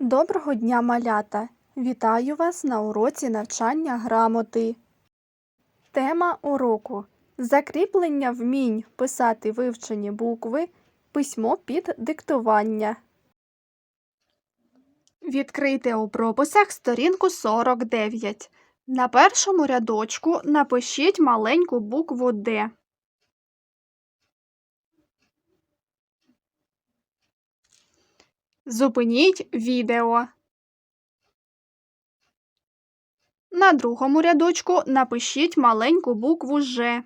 Доброго дня, малята! Вітаю вас на уроці навчання грамоти. Тема уроку Закріплення вмінь писати вивчені букви, письмо під диктування. Відкрийте у прописах сторінку 49. На першому рядочку напишіть маленьку букву Д. Зупиніть відео. На другому рядочку напишіть маленьку букву Ж.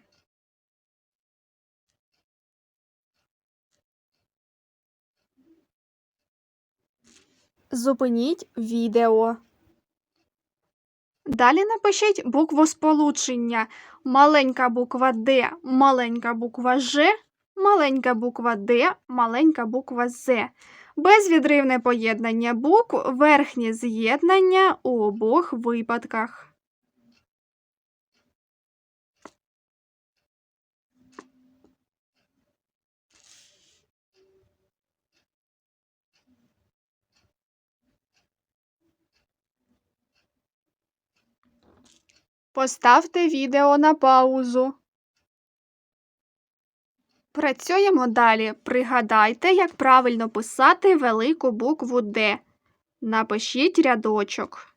Зупиніть відео. Далі напишіть букву сполучення. Маленька буква Д, маленька буква Ж, маленька буква Д, маленька буква З. Безвідривне поєднання букв, верхнє з'єднання у обох випадках. Поставте відео на паузу. Працюємо далі. Пригадайте, як правильно писати велику букву Д. Напишіть рядочок.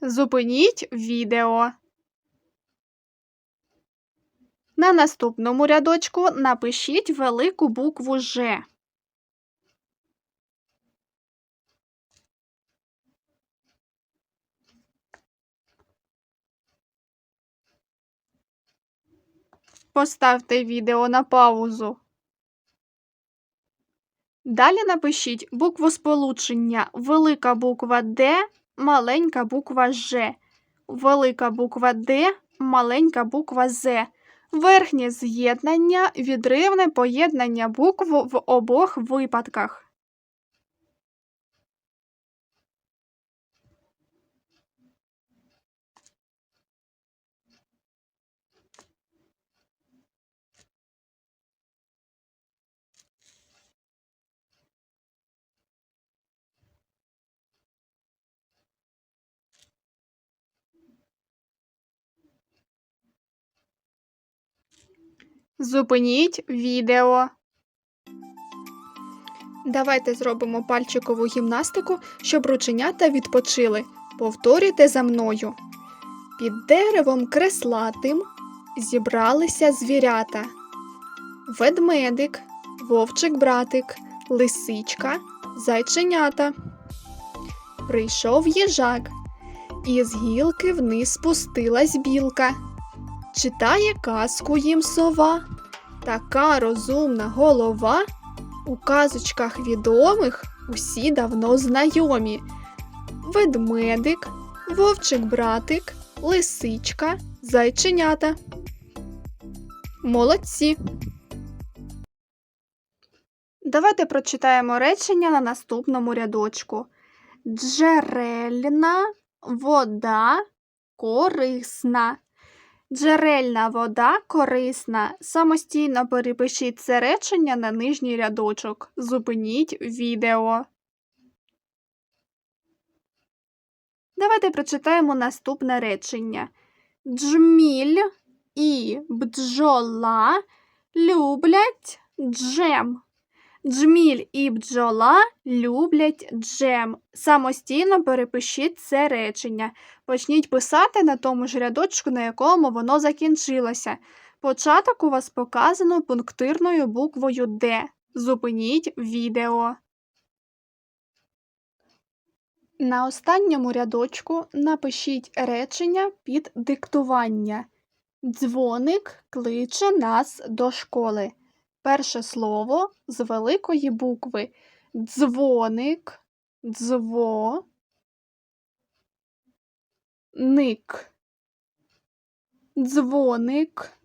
Зупиніть відео. На наступному рядочку напишіть велику букву Ж. Поставте відео на паузу. Далі напишіть букву сполучення велика буква Д, маленька буква Ж, велика буква Д, маленька буква З. Верхнє з'єднання, відривне поєднання букв в обох випадках. Зупиніть відео. Давайте зробимо пальчикову гімнастику, щоб рученята відпочили. Повторюйте за мною. Під деревом креслатим зібралися звірята. Ведмедик, вовчик-братик, лисичка, зайченята. Прийшов їжак, і з гілки вниз спустилась білка. Читає казку їм сова, така розумна голова. У казочках відомих усі давно знайомі. Ведмедик, вовчик-братик, лисичка, зайченята. Молодці. Давайте прочитаємо речення на наступному рядочку. Джерельна вода корисна. Джерельна вода корисна. Самостійно перепишіть це речення на нижній рядочок. Зупиніть відео. Давайте прочитаємо наступне речення. Джміль і бджола люблять джем. Джміль і бджола люблять джем. Самостійно перепишіть це речення. Почніть писати на тому ж рядочку, на якому воно закінчилося. Початок у вас показано пунктирною буквою Д. Зупиніть відео. На останньому рядочку напишіть речення під диктування. Дзвоник кличе нас до школи. Перше слово з великої букви. Дзвоник, дзво, ник, дзвоник,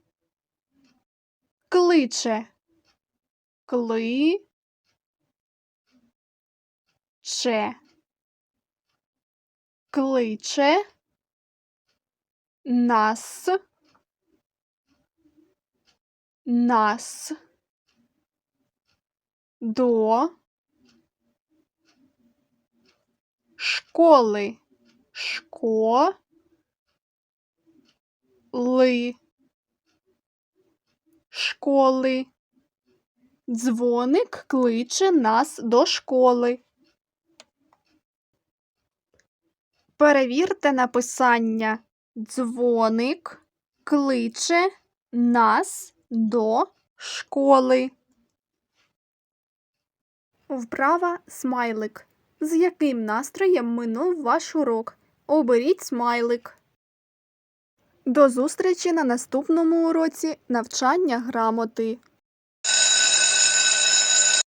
кличе, кли, че, кличе, нас, нас. До школи. Школи. Школи. Дзвоник кличе нас до школи. Перевірте написання. Дзвоник кличе нас до школи. Вправа смайлик. З яким настроєм минув ваш урок? Оберіть смайлик. До зустрічі на наступному уроці навчання грамоти.